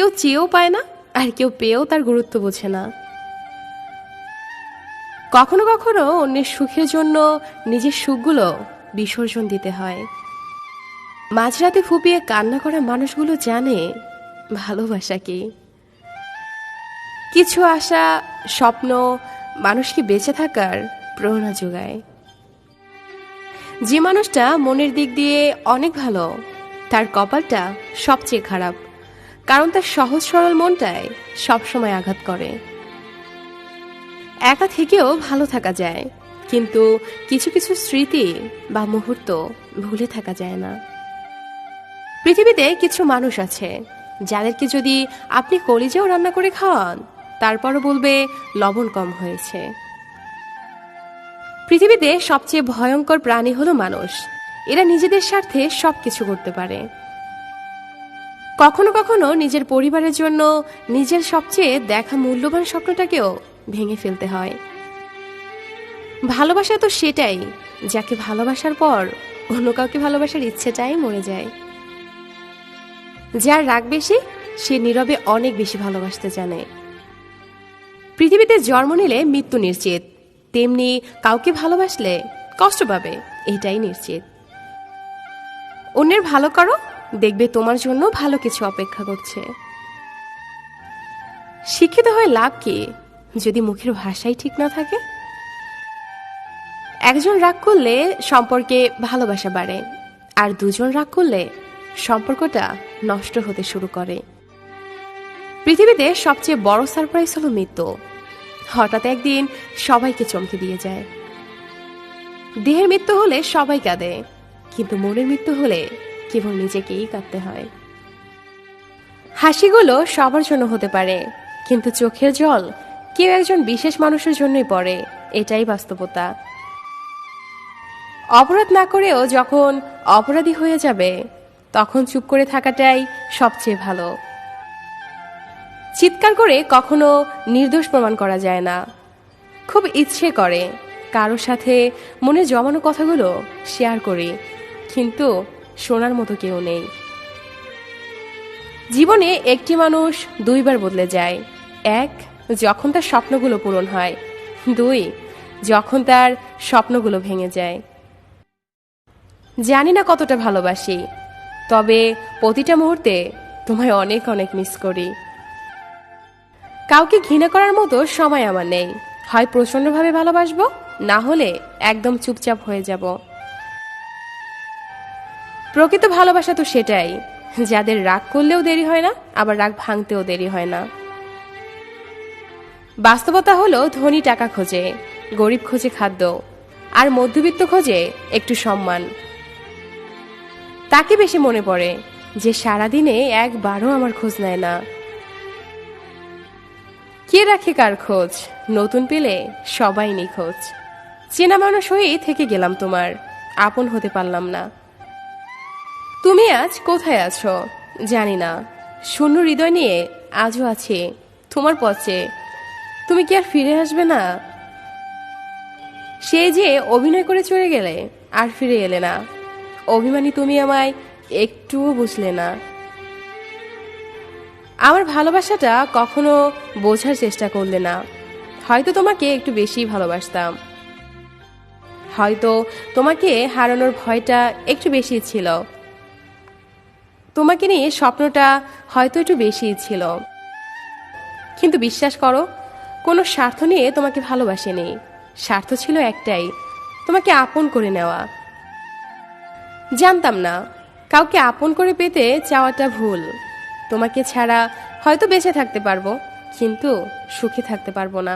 কেউ চেয়েও পায় না, আর কেউ পেয়েও তার গুরুত্ব বোঝে না। কখনো কখনো অন্যের সুখের জন্য নিজের সুখগুলো বিসর্জন দিতে হয়। মাঝরাতে ফুপিয়ে কান্না করা মানুষগুলো জানে ভালোবাসা কি। কিছু আশা, স্বপ্ন মানুষকে বেঁচে থাকার প্রেরণা যোগায়। যে মানুষটা মনের দিক দিয়ে অনেক ভালো, তার কপালটা সবচেয়ে খারাপ। কারণ তার সহজ সরল মনটায় সবসময় আঘাত করে। একা থেকেও ভালো থাকা যায়, কিন্তু কিছু কিছু স্মৃতি বা মুহূর্ত ভুলে থাকা যায় না। পৃথিবীতে কিছু মানুষ আছে, যাদেরকে যদি আপনি কলিজাও রান্না করে খাওয়ান, তারপরও বলবে লবণ কম হয়েছে। পৃথিবীতে সবচেয়ে ভয়ঙ্কর প্রাণী হলো মানুষ। এরা নিজেদের স্বার্থে সবকিছু করতে পারে। কখনো কখনো নিজের পরিবারের জন্য নিজের সবচেয়ে দেখা মূল্যবান স্বপ্নটাকেও ভেঙে ফেলতে হয়। ভালোবাসা তো সেটাই, যাকে ভালোবাসার পর অন্য কাউকে ভালোবাসার ইচ্ছেটাই মরে যায়। যার রাগ বেশি, সে নীরবে অনেক বেশি ভালোবাসতে জানে। পৃথিবীতে জন্ম নিলে মৃত্যু নিশ্চিত, তেমনি কাউকে ভালোবাসলে কষ্ট পাবে, এটাই নিশ্চিত। অন্যের ভালো করো দেখবে তোমার জন্য ভালো কিছু অপেক্ষা করছে। শিক্ষিত হয়ে লাভ কি? যদি মুখের ভাষাই ঠিক না থাকে? একজন রাগ করলে সম্পর্কে ভালোবাসা বাড়ে, আর দুজন রাগ করলে সম্পর্কটা নষ্ট হতে শুরু করে। পৃথিবীতে সবচেয়ে বড় সারপ্রাইজ হলো মৃত্যু। হঠাৎ একদিন সবাইকে চমকে দিয়ে যায়। দেহের মৃত্যু হলে সবাই কাঁদে, কিন্তু মনের মৃত্যু হলে কেবল নিজেকেই কাঁদতে হয়। হাসিগুলো সবার জন্য হতে পারে, কিন্তু চোখের জল কেউ একজন বিশেষ মানুষের জন্যই পড়ে, এটাই বাস্তবতা। অপরাধ না করেও যখন অপরাধী হয়ে যাবে, তখন চুপ করে থাকাটাই সবচেয়ে ভালো। চিৎকার করে কখনো নির্দোষ প্রমাণ করা যায় না। খুব ইচ্ছে করে কারোর সাথে মনে জমানো কথাগুলো শেয়ার করি, কিন্তু শোনার মতো কেউ নেই। জীবনে একটি মানুষ দুইবার বদলে যায়। এক, যখন তার স্বপ্নগুলো পূরণ হয়। দুই, যখন তার স্বপ্নগুলো ভেঙে যায়। জানি না কতটা ভালোবাসি, তবে প্রতিটা মুহূর্তে তোমায় অনেক অনেক মিস করি। কাউকে ঘৃণা করার মতো সময় আমার নেই। হয় প্রচণ্ডভাবে ভালোবাসবো, না হলে একদম চুপচাপ হয়ে যাব। প্রকৃত ভালোবাসা তো সেটাই। যাদের রাগ করলেও দেরি হয় না, আবার রাগ ভাঙতেও দেরি হয় না। বাস্তবতা হলো ধনী টাকা খোঁজে, গরিব খোঁজে খাদ্য, আর মধ্যবিত্ত খোঁজে একটু সম্মান। তাকে বেশি মনে পড়ে যে সারাদিনে একবারও আমার খোঁজ নেয় না। কে রাখে কার খোঁজ? নতুন পেলে সবাই নিখোঁজ। চেনা মানুষ হয়েই থেকে গেলাম তোমার, আপন হতে পারলাম না। তুমি আজ কোথায় আছো? জানি না। শূন্য হৃদয় নিয়ে আজও আছে। তোমার পথে। তুমি কি আর ফিরে আসবে না? সে যে অভিনয় করে চলে গেলে, আর ফিরে এলে না। অভিমানী তুমি আমায় একটুও বুঝলে না। আমার ভালোবাসাটা কখনো বোঝার চেষ্টা করলে না। হয়তো তোমাকে একটু বেশি ভালোবাসতাম। হয়তো তোমাকে হারানোর ভয়টা একটু বেশি ছিল। তোমাকে নিয়ে স্বপ্নটা হয়তো একটু বেশি ছিল। কিন্তু বিশ্বাস করো, কোনো স্বার্থ নিয়ে তোমাকে ভালোবাসেনি। স্বার্থ ছিল একটাই, তোমাকে আপন করে নেওয়া। জানতাম না, কাউকে আপন করে পেতে চাওয়াটা ভুল। তোমাকে ছাড়া হয়তো বেঁচে থাকতে পারব, কিন্তু সুখে থাকতে পারব না।